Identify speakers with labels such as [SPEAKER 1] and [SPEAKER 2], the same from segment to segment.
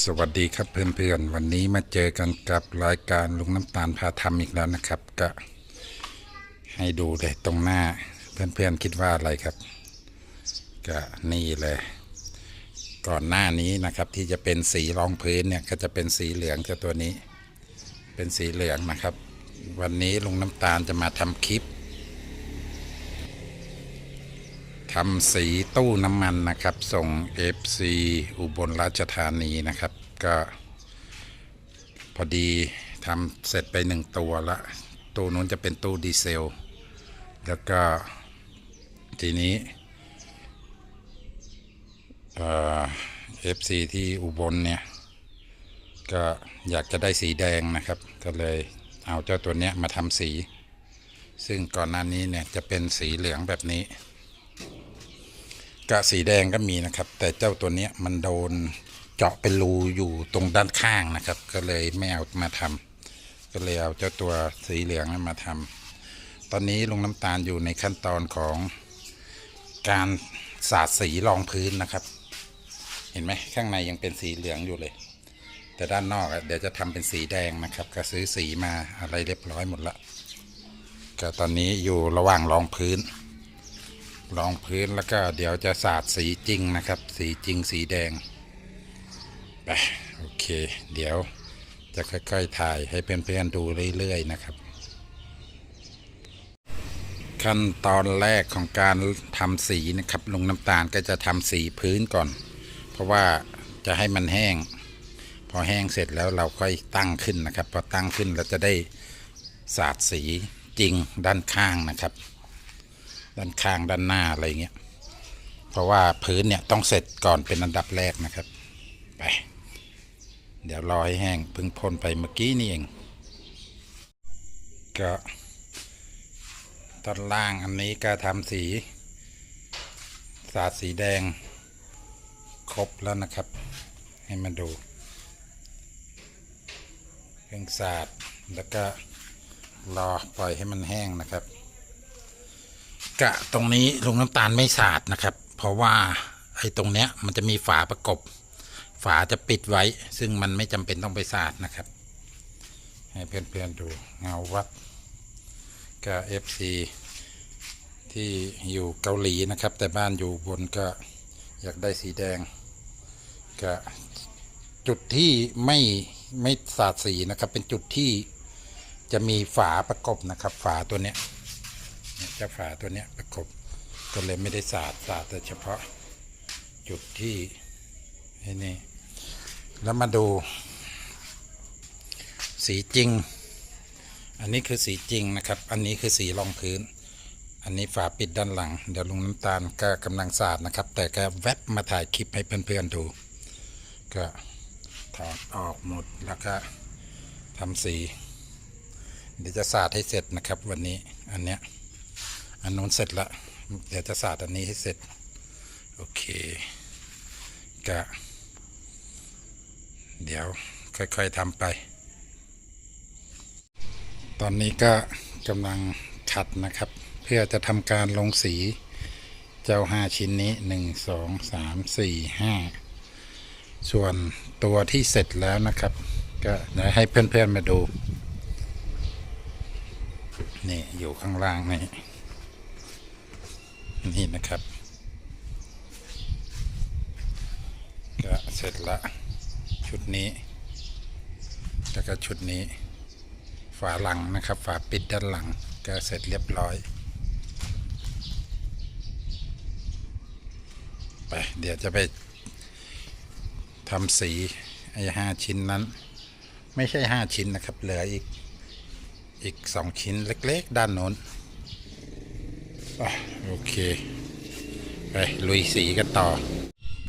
[SPEAKER 1] สวัสดีครับเพื่อนๆวันนี้มาเจอกันกับรายการลุงน้ำตาลพาทำอีกแล้วนะครับ ก็ให้ดูเลยตรงหน้าเพื่อนๆคิดว่าอะไรครับ ก็นี่เลย ก่อนหน้านี้นะครับที่จะเป็นสีรองพื้นเนี่ยก็จะเป็นสีเหลืองเจ้าตัวนี้ เป็นสีเหลืองนะครับ วันนี้ลุงน้ำตาลจะมาทำคลิป ทำสีตู้น้ำมันนะครับ ส่ง FC อุบลราชธานีนะครับ ก็พอดีทำเสร็จไปหนึ่งตัวละ ตู้นู้นจะเป็นตู้ดีเซล แล้วก็ทีนี้เอ่อ FC ที่อุบลเนี่ย ก็อยากจะได้สีแดงนะครับ ก็เลยเอาเจ้าตัวเนี้ยมาทำสี ซึ่งก่อนหน้านี้เนี่ยจะเป็นสีเหลืองแบบนี้ กะสีแดงก็มีนะครับ แต่เจ้าตัวเนี้ยมันโดนเจาะเป็นรูอยู่ตรงด้านข้างนะครับ ก็เลยไม่เอามาทำก็เลยเอาเจ้าตัวสีเหลืองมาทำตอนนี้ลุงน้ำตาลอยู่ในขั้นตอนของการสาดสีรองพื้นนะครับ เห็นไหมข้างในยังเป็นสีเหลืองอยู่เลย แต่ด้านนอกเดี๋ยวจะทำเป็นสีแดงนะครับ ก็ซื้อสีมาอะไรเรียบร้อยหมดละก็ตอนนี้อยู่ระหว่างรองพื้น รองพื้นแล้วก็เดี๋ยวจะสาดสีจริงนะครับ สีจริงสีแดงไปโอเค เดี๋ยวจะค่อยๆถ่ายให้เพื่อนๆดูเรื่อยๆนะครับ ขั้นตอนแรกของการทำสีนะครับลงน้ำตาลก็จะทำสีพื้นก่อน เพราะว่าจะให้มันแห้ง พอแห้งเสร็จแล้วเราค่อยตั้งขึ้นนะครับ พอตั้งขึ้นเราจะได้สาดสีจริงด้านข้างนะครับ ด้านข้างด้านหน้าอะไรเงี้ยเพราะว่าพื้นเนี่ยต้องเสร็จก่อนเป็นอันดับแรกนะครับ ไป เดี๋ยวรอให้แห้งพิ่งพ่นไปเมื่อกี้นี่เอง ก็ตอนล่างอันนี้ก็ทำสี สาดสีแดง ครบแล้วนะครับ ให้มาดูเพิ่งสาดแล้วก็รอปล่อยให้มันแห้งนะครับ กะตรงนี้ลงน้ำตาลไม่สาดนะครับ เพราะว่าไอ้ตรงเนี้ยมันจะมีฝาประกบ ฝาจะปิดไว้ ซึ่งมันไม่จำเป็นต้องไปสาดนะครับ ให้เพื่อนๆดูเงาวัดก็เอฟซีที่อยู่เกาหลีนะครับ แต่บ้านอยู่บนก็อยากได้สีแดงก็จุดที่ไม่ไม่สาดสีนะครับ เป็นจุดที่จะมีฝาประกบนะครับ ฝาตัวเนี้ย เจ้าฝาตัวเนี้ยประกบก็เลยไม่ได้สาดสาดแต่เฉพาะจุดที่ไอ้นี่แล้วมาดู สีจริง อันนี้คือสีจริงนะครับ อันนี้คือสีรองพื้น อันนี้ฝาปิดด้านหลัง เดี๋ยวลุงน้ำตาลก็กำลังสาดนะครับ แต่ก็แวบมาถ่ายคลิปให้เพื่อนๆดู ก็ถอดออกหมดแล้วก็ทำสี เดี๋ยวจะสาดให้เสร็จนะครับวันนี้อันเนี้ย อันนู้นเสร็จละเดี๋ยวจะสาดอันนี้ให้เสร็จ โอเคก็เดี๋ยวค่อยๆทำไป ตอนนี้ก็กำลังขัดนะครับ เพื่อจะทำการลงสีเจ้าห้าชิ้นนี้หนึ่งสองสามสี่ห้าส่วนตัวที่เสร็จแล้วนะครับ ก็เดี๋ยวให้เพื่อนๆมาดู นี่อยู่ข้างล่างนี่ นี่นะครับก็เสร็จละ ชุดนี้ แล้วก็ชุดนี้ ฝาหลังนะครับ ฝาปิดด้านหลัง ก็เสร็จเรียบร้อย ไปเดี๋ยวจะไปทำสีไอ้ห้าชิ้นนั้น ไม่ใช่ห้าชิ้นนะครับ เหลืออีกอีกสองชิ้นเล็ก ๆ ด้านโน้นอะ โอเคไปลุยสีกันต่อ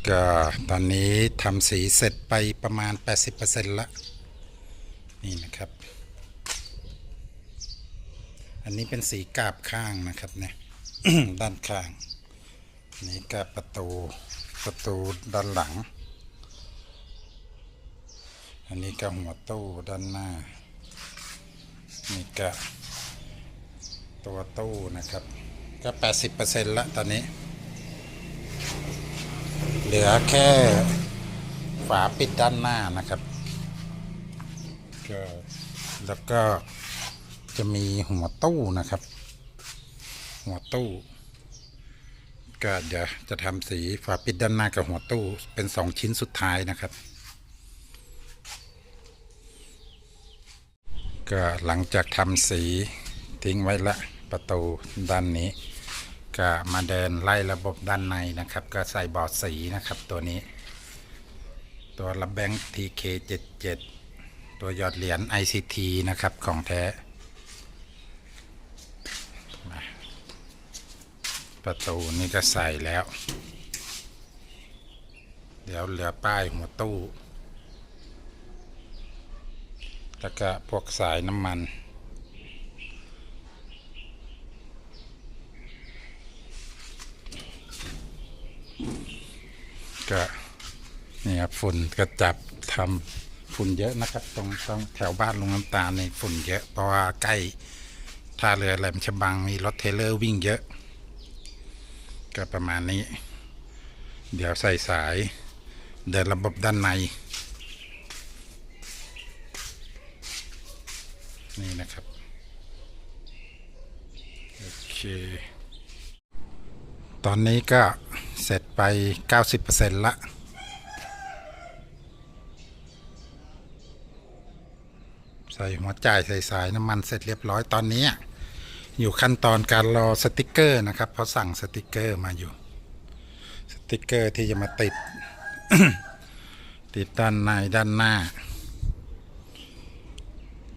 [SPEAKER 1] ก็ตอนนี้ทำสีเสร็จไปประมาณ 80%ละนี่นะครับ อันนี้เป็นสีกาบข้างนะครับเนี่ยด้านข้าง นี่ก็ประตูประตูด้านหลัง อันนี้ก็หัวตู้ด้านหน้า นี่ก็ตัวตู้นะครับ ก็ 80%ละตอนนี้ เหลือแค่ฝาปิดด้านหน้านะครับก็แล้วก็จะมีหัวตู้นะครับ หัวตู้ ก็เดี๋ยวจะทำสีฝาปิดด้านหน้ากับหัวตู้เป็นสองชิ้นสุดท้ายนะครับ ก็หลังจากทำสีทิ้งไว้ละประตูด้านนี้ ก็มาเดินไล่ระบบด้านในนะครับ ก็ใส่บอร์ดสีนะครับตัวนี้ ตัวระแบง TK77 ตัวหยอดเหรียญ ICT นะครับของแท้ ประตูนี่ก็ใส่แล้ว เดี๋ยวเหลือป้ายหัวตู้ แล้วก็พวกสายน้ำมัน ก็นี่ครับฝุ่นก็จับทำฝุ่นเยอะนะครับตรงตรงแถวบ้านลุงน้ำตาลในฝุ่นเยอะเพราะว่าใกล้ท่าเรือแหลมฉบังมีรถเทเลอร์วิ่งเยอะ ก็ประมาณนี้ เดี๋ยวใส่สาย เดินระบบด้านใน นี่นะครับ โอเค ตอนนี้ก็ เสร็จไป 90%ละ ใส่หัวจ่ายใส่สายน้ำมันเสร็จเรียบร้อยตอนนี้ อยู่ขั้นตอนการรอสติกเกอร์นะครับ เพราะสั่งสติกเกอร์มาอยู่ สติกเกอร์ที่จะมาติด ติดด้านในด้านหน้า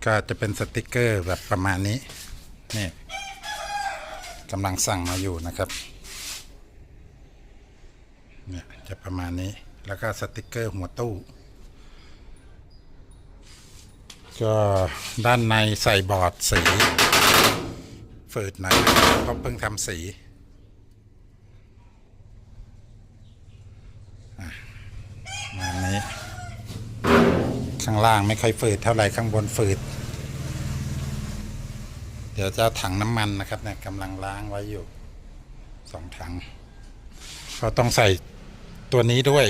[SPEAKER 1] ก็จะเป็นสติกเกอร์แบบประมาณนี้ นี่กำลังสั่งมาอยู่นะครับ จะประมาณนี้แล้วก็สติกเกอร์หัวตู้ ก็ด้านในใส่บอร์ดสี ฝืดหน่อยนะครับเพราะเพิ่งทำสีอะประมาณนี้ ข้างล่างไม่ค่อยฝืดเท่าไหร่ข้างบนฝืด เดี๋ยวจะถังน้ำมันนะครับเนี่ยกำลังล้างไว้อยู่สองถัง ก็ต้องใส่ ตัวนี้ด้วย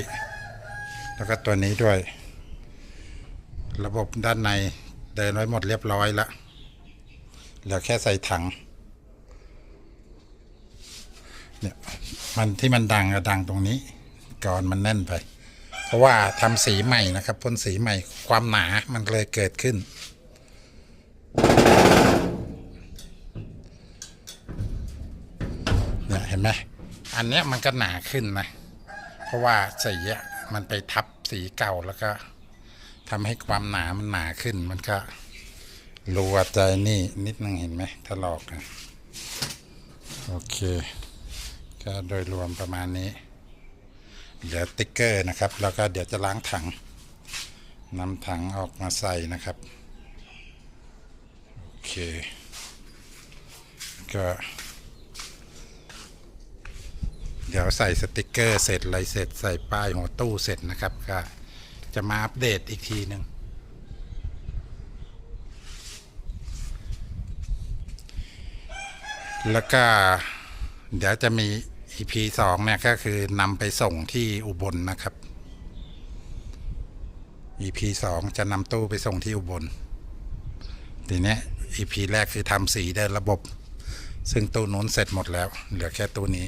[SPEAKER 1] แล้วก็ตัวนี้ด้วย ระบบด้านในเดินไว้หมดเรียบร้อยแล้วเหลือแค่ใส่ถังเนี่ยมันที่มันดังอะดังตรงนี้ก่อนมันแน่นไป เพราะว่าทำสีใหม่นะครับพ่นสีใหม่ความหนามันเลยเกิดขึ้น เนี่ยเห็นไหมอันเนี้ยมันก็หนาขึ้นนะ เพราะว่าสีมันไปทับสีเก่าแล้วก็ทำให้ความหนามันหนาขึ้น มันก็รัวใจนี่นิดนึงเห็นไหมถลอกนะโอเค ก็โดยรวมประมาณนี้ เหลือติ๊กเกอร์นะครับ แล้วก็เดี๋ยวจะล้างถังนำถังออกมาใส่นะครับ โอเค ก็ เดี๋ยวใส่สติกเกอร์เสร็จอะไรเสร็จใส่ป้ายหัวตู้เสร็จนะครับก็จะมาอัปเดตอีกทีหนึ่งแล้วก็เดี๋ยวจะมี EP สองเนี่ยก็คือนำไปส่งที่อุบลนะครับ EP สองจะนำตู้ไปส่งที่อุบล ทีเนี้ย EP แรกคือทำสีเดินระบบ ซึ่งตู้นู้นเสร็จหมดแล้ว เหลือแค่ตู้นี้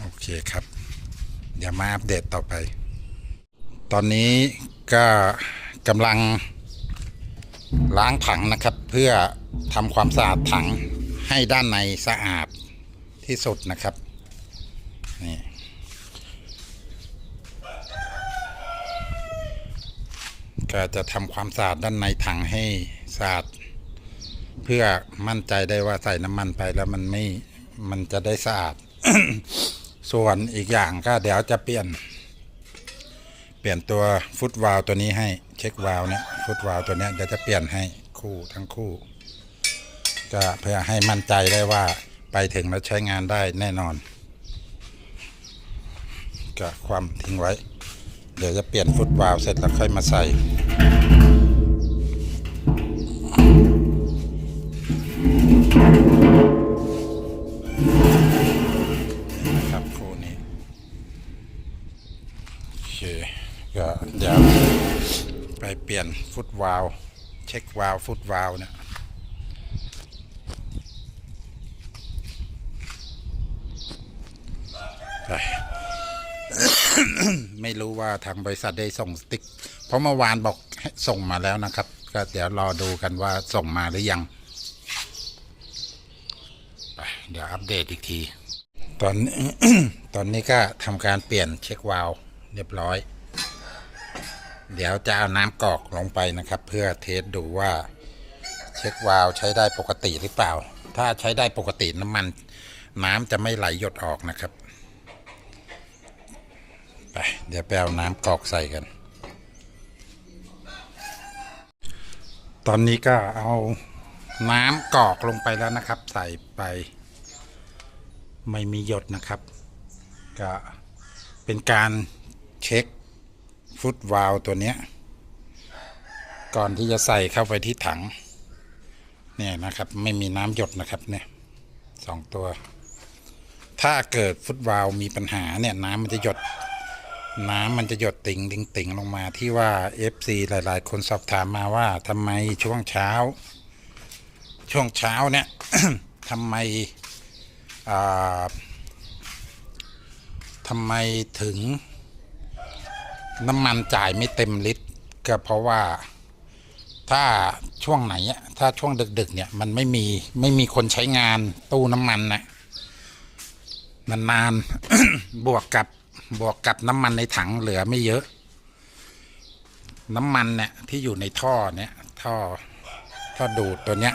[SPEAKER 1] โอเคครับ เดี๋ยวมาอัปเดตต่อไป ตอนนี้ก็กำลังล้างถังนะครับ เพื่อทำความสะอาดถังให้ด้านในสะอาดที่สุดนะครับนี่ก็จะทำความสะอาดด้านในถังให้สะอาดเพื่อมั่นใจได้ว่าใส่น้ำมันไปแล้วมันไม่มันจะได้สะอาด ส่วนอีกอย่างก็เดี๋ยวจะเปลี่ยน เปลี่ยนตัวฟุตวาลตัวนี้ให้เช็ควาลเนี่ยฟุตวาลตัวเนี้ยเดี๋ยวจะเปลี่ยนให้คู่ทั้งคู่ ก็เพื่อให้มั่นใจได้ว่าไปถึงแล้วใช้งานได้แน่นอนก็ความทิ้งไว้ เดี๋ยวจะเปลี่ยนฟุตวาลเสร็จแล้วค่อยมาใส่ ฟุตวาลเช็ควาลฟุตวาลเนี่ยไม่รู้ว่าทางบริษัทได้ส่งสติ๊ก เพราะเมื่อวานบอกส่งมาแล้วนะครับ ก็เดี๋ยวรอดูกันว่าส่งมาหรือยังไปเดี๋ยวอัปเดตอีกที ตอนตอนนี้ก็ทำการเปลี่ยนเช็ควาลเรียบร้อย เดี๋ยวจะเอาน้ำกรอกลงไปนะครับ เพื่อเทสดูว่า เช็ควาล์วใช้ได้ปกติหรือเปล่า ถ้าใช้ได้ปกติน้ำมัน น้ำจะไม่ไหลหยดออกนะครับไปเดี๋ยวไปเอาน้ำกรอกใส่กัน ตอนนี้ก็เอาน้ำกรอกลงไปแล้วนะครับ ใส่ไป ไม่มีหยดนะครับ ก็เป็นการเช็ค ฟุตวาลวตัวเนี้ย ก่อนที่จะใส่เข้าไปที่ถัง เนี่ยนะครับ ไม่มีน้ำหยดนะครับเนี่ยสองตัว ถ้าเกิดฟุตวาลวมีปัญหาเนี่ยน้ำมันจะหยด น้ำมันจะหยดติ่งติ่งติ่งลงมาที่ว่า FC หลาย ๆ คนสอบถามมาว่าทำไมช่วงเช้า ช่วงเช้าเนี่ยทำไมอ่าทำไมถึง น้ำมันจ่ายไม่เต็มลิตร ก็เพราะว่าถ้าช่วงไหนอะถ้าช่วงดึกๆเนี่ยมันไม่มีไม่มีคนใช้งานตู้น้ำมันนะนานๆบวกกับบวกกับน้ำมันในถังเหลือไม่เยอะ น้ำมันเนี่ยที่อยู่ในท่อเนี่ยท่อท่อดูดตัวเนี้ย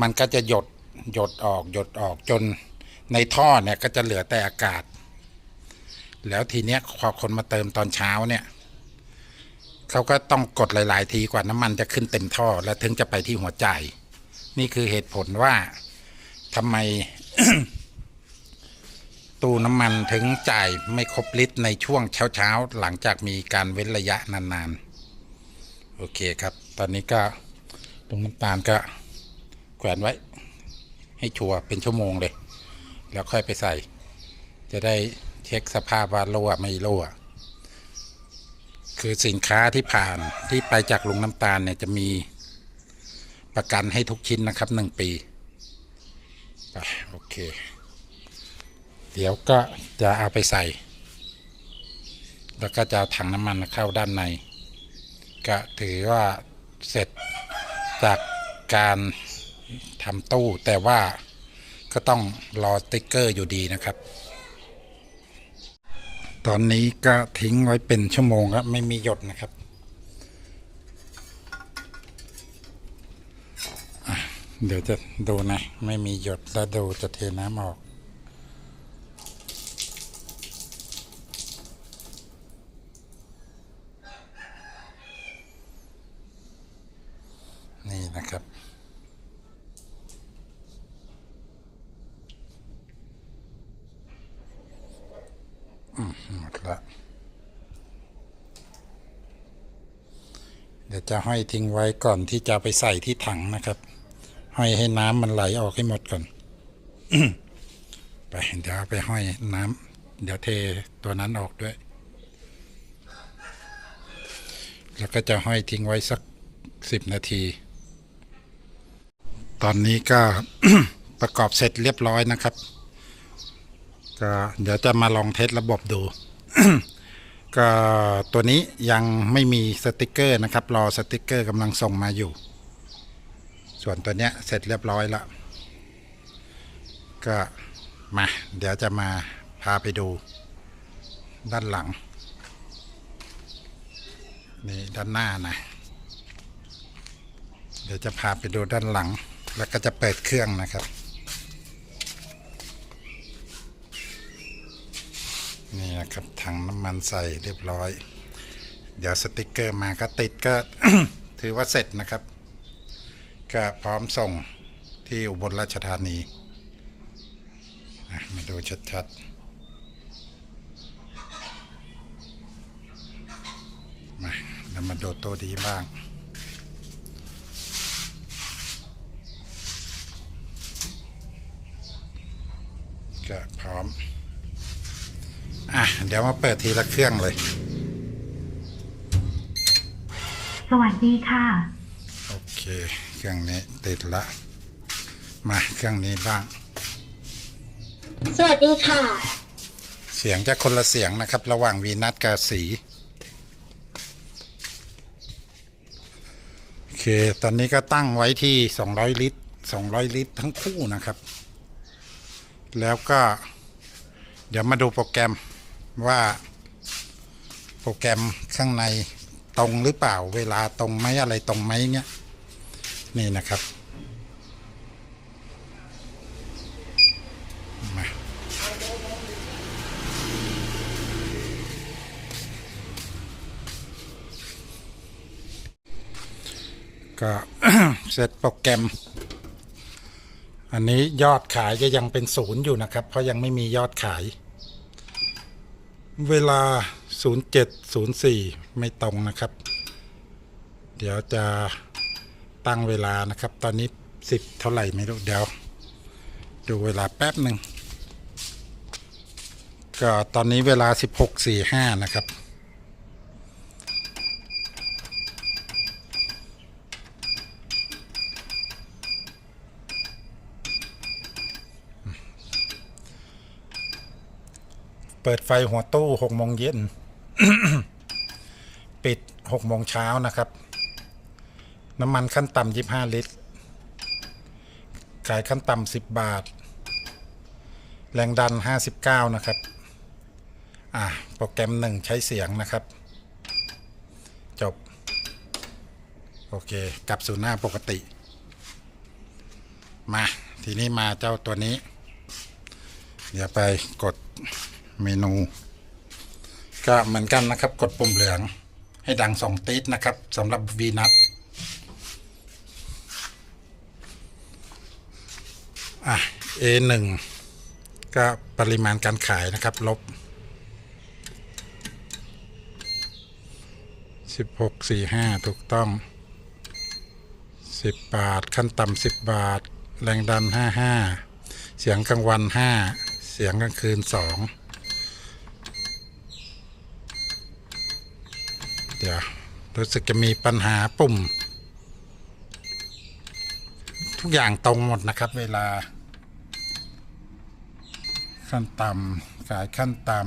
[SPEAKER 1] มันก็จะหยดหยดออกหยดออกจนในท่อเนี่ยก็จะเหลือแต่อากาศ แล้วทีเนี้ยพอคนมาเติมตอนเช้าเนี่ย เขาก็ต้องกดหลาย ๆ ทีกว่าน้ำมันจะขึ้นเต็มท่อ แล้วถึงจะไปที่หัวใจ นี่คือเหตุผลว่าทำไมตู้น้ำมันถึงจ่ายไม่ครบลิตรในช่วงเช้า ๆ หลังจากมีการเว้นระยะนาน ๆ โอเคครับ ตอนนี้ก็ตรงน้ำตาลก็แขวนไว้ ให้ชัวร์เป็นชั่วโมงเลย แล้วค่อยไปใส่ จะได้เช็คสภาพว่ารั่วไม่รั่ว คือสินค้าที่ผ่านที่ไปจากลุงน้ำตาลเนี่ยจะมีประกันให้ทุกชิ้นนะครับหนึ่งปีไปโอเค เดี๋ยวก็จะเอาไปใส่ แล้วก็จะเอาถังน้ำมันเข้าด้านใน ก็ถือว่าเสร็จจากการทำตู้แต่ว่าก็ต้องรอติ๊กเกอร์อยู่ดีนะครับ ตอนนี้ก็ทิ้งไว้เป็นชั่วโมงครับไม่มีหยดนะครับเดี๋ยวจะดูนะ ไม่มีหยดแล้วดูจะเทน้ำออก นี่นะครับ อืมหมดละ เดี๋ยว จะห้อยทิ้งไว้ก่อนที่จะไปใส่ที่ถังนะครับ ห้อยให้น้ำมันไหลออกให้หมดก่อนไปเดี๋ยวไปห้อยน้ำเดี๋ยวเทตัวนั้นออกด้วย แล้วก็จะห้อยทิ้งไว้สักสิบนาที ตอนนี้ก็ประกอบเสร็จเรียบร้อยนะครับ ก็เดี๋ยวจะมาลองเทสระบบดู ก็ตัวนี้ยังไม่มีสติกเกอร์นะครับ รอสติกเกอร์กำลังส่งมาอยู่ ส่วนตัวเนี้ยเสร็จเรียบร้อยแล้วก็มาเดี๋ยวจะมาพาไปดูด้านหลัง นี่ด้านหน้านะ เดี๋ยวจะพาไปดูด้านหลัง แล้วก็จะเปิดเครื่องนะครับ นี่นะครับถังน้ำมันใส่เรียบร้อย เดี๋ยวสติกเกอร์มาก็ติดก็ถือว่าเสร็จนะครับ ก็พร้อมส่งที่อุบลราชธานีมาดูชัดๆ มาเรามาดูตัวดีบ้างก็พร้อม อะ เดี๋ยวมาเปิดทีละเครื่องเลย
[SPEAKER 2] สวัสดีค่ะ
[SPEAKER 1] โอเค เครื่องนี้ติดละ มาเครื่องนี้บ้าง
[SPEAKER 3] สวัสดีค่ะ
[SPEAKER 1] เสียงจะคนละเสียงนะครับ ระหว่างวีนัสกับสี โอเค ตอนนี้ก็ตั้งไว้ที่ 200 ลิตร 200 ลิตรทั้งคู่นะครับ แล้วก็เดี๋ยวมาดูโปรแกรม ว่าโปรแกรมข้างในตรงหรือเปล่า เวลาตรงไหมอะไรตรงไหมเงี้ยนี่นะครับมาก็เสร็จโปรแกรม อันนี้ยอดขายจะยังเป็นศูนย์อยู่นะครับ เพราะยังไม่มียอดขาย เวลา 0704 ไม่ตรงนะครับ เดี๋ยวจะตั้งเวลานะครับ ตอนนี้ 10 เท่าไหร่ไม่รู้เดี๋ยว ดูเวลาแป๊บหนึ่งก็ตอนนี้เวลา 16.45 นะครับ เปิดไฟหัวตู้หกโมงเย็น ปิดหกโมงเช้านะครับ น้ำมันขั้นต่ำยี่ห้าลิตร ขายขั้นต่ำสิบบาท แรงดันห้าสิบเก้านะครับ อะโปรแกรมหนึ่งใช้เสียงนะครับ จบ โอเค กลับสู่หน้าปกติ มา ทีนี้มาเจ้าตัวนี้ เดี๋ยวไปกด เมนู ก็เหมือนกันนะครับ กดปุ่มเหลือง ให้ดังสองติดนะครับสำหรับวีนัทอะ A1 ก็ปริมาณการขายนะครับ ลบ 1645 ถูกต้อง 10 บาท ขั้นต่ำ10 บาท แรงดัน 55 เสียงกลางวัน 5 เสียงกลางคืน 2 เดี๋ยวรู้สึกจะมีปัญหาปุ่ม ทุกอย่างตรงหมดนะครับ เวลา ขั้นต่ำขายขั้นต่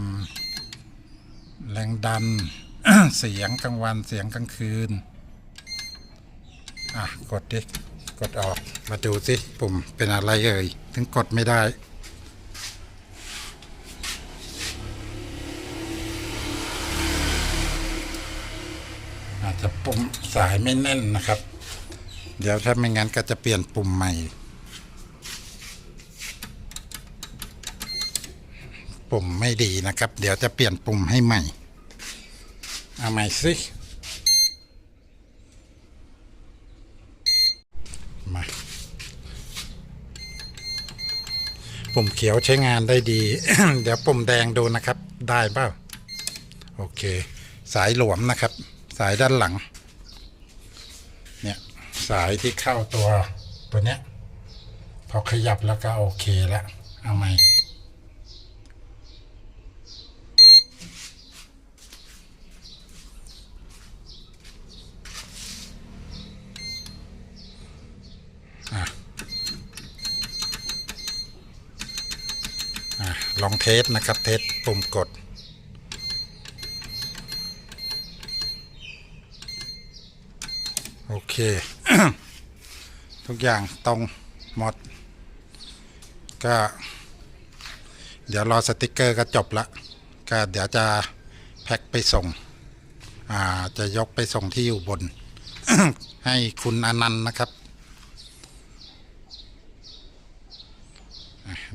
[SPEAKER 1] ำแรงดัน เสียงกลางวันเสียงกลางคืน อะ กดดิ กดออกมาดูสิ ปุ่มเป็นอะไรเอ่ย ถึงกดไม่ได้ายไม่แน่นนะครับ เดี๋ยวถ้าไม่งั้นก็จะเปลี่ยนปุ่มใหม่ ปุ่มไม่ดีนะครับ เดี๋ยวจะเปลี่ยนปุ่มให้ใหม่ เอาใหม่สิมาปุ่มเขียวใช้งานได้ดี เดี๋ยวปุ่มแดงดูนะครับ ได้เปล่า โอเค สายหลวมนะครับ สายด้านหลัง เนี่ยสายที่เข้าตัวตัวเนี้ยพอขยับแล้วก็โอเคแล้วเอาไหมอะลองเทสนะครับ เทสปุ่มกด โอ เค ทุกอย่างตรงหมด ก็ เดี๋ยวรอสติกเกอร์ก็จบละ ก็เดี๋ยวจะแพ็คไปส่ง อ่า จะยกไปส่งที่อยู่บน ให้คุณอนันต์นะครับ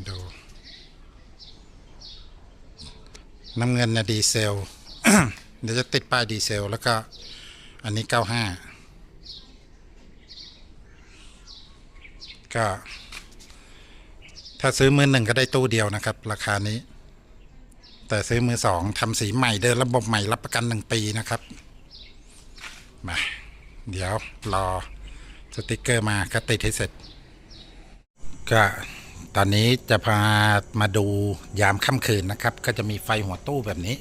[SPEAKER 1] ดูน้ำเงินนะดีเซล เดี๋ยวจะติดป้ายดีเซล แล้วก็อันนี้ 95 ก็ ถ้าซื้อมือหนึ่งก็ได้ตู้เดียวนะครับ ราคานี้ แต่ซื้อมือสองทำสีใหม่เดินระบบใหม่รับประกันหนึ่งปีนะครับมาเดี๋ยวรอสติกเกอร์มาก็ติดให้เสร็จ ก็ตอนนี้จะพามาดูยามค่ำคืนนะครับ ก็จะมีไฟหัวตู้แบบนี้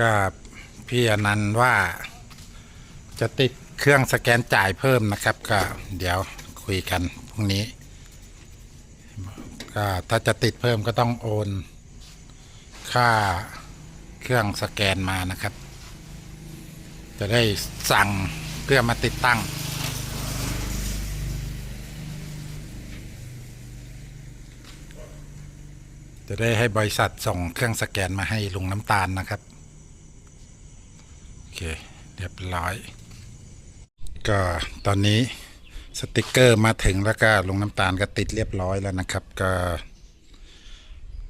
[SPEAKER 1] ก็พี่อนันต์ว่าจะติดเครื่องสแกนจ่ายเพิ่มนะครับ ก็เดี๋ยวคุยกันพรุ่งนี้ ก็ถ้าจะติดเพิ่มก็ต้องโอน ค่าเครื่องสแกนมานะครับ จะได้สั่งเพื่อมาติดตั้งจะได้ให้บริษัทส่งเครื่องสแกนมาให้ลุงน้ำตาลนะครับ เคเรียบร้อย ก็ตอนนี้สติกเกอร์มาถึงแล้วก็ลงน้ำตาลก็ติดเรียบร้อยแล้วนะครับ ก็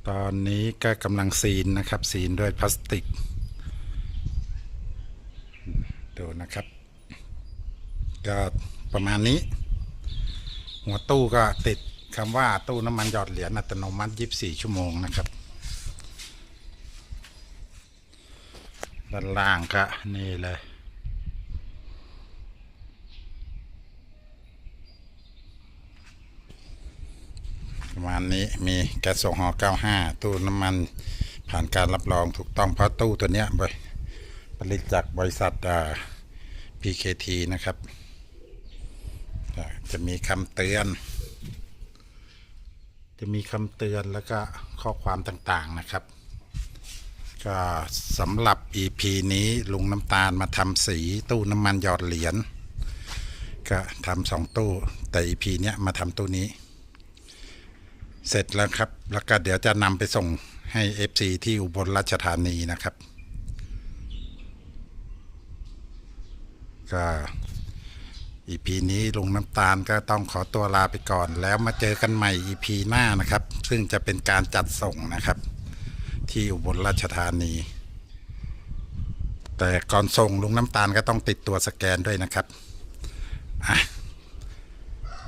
[SPEAKER 1] ตอนนี้ก็กำลังซีนนะครับ ซีนด้วยพลาสติก ดูนะครับ ก็ประมาณนี้ หัวตู้ก็ติดคำว่าตู้น้ำมันหยอดเหรียญอัตโนมัติ 24 ชั่วโมงนะครับ ด้านล่างก็นี่เลยประมาณนี้มีแก๊สโซฮอล์95 ตู้น้ำมันผ่านการรับรองถูกต้องเพราะตู้ตัวเนี้ยบริผลิตจากบริษัทอ่า PKT นะครับ จะมีคำเตือน จะมีคำเตือนแล้วก็ข้อความต่างๆนะครับ ก็สำหรับ EP นี้ลุงน้ำตาลมาทำสีตู้น้ำมันหยอดเหรียญก็ทำสองตู้ แต่ EP เนี้ยมาทำตู้นี้ เสร็จแล้วครับ แล้วก็เดี๋ยวจะนำไปส่งให้ FC ที่อุบลราชธานีนะครับ ก็ EP นี้ลุงน้ำตาลก็ต้องขอตัวลาไปก่อน แล้วมาเจอกันใหม่ EP หน้านะครับ ซึ่งจะเป็นการจัดส่งนะครับ ที่อุบลราชธานี แต่ก่อนส่งลุงน้ำตาลก็ต้องติดตัวสแกนด้วยนะครับ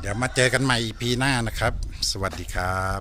[SPEAKER 1] เดี๋ยวมาเจอกันใหม่ EP หน้านะครับ สวัสดีครับ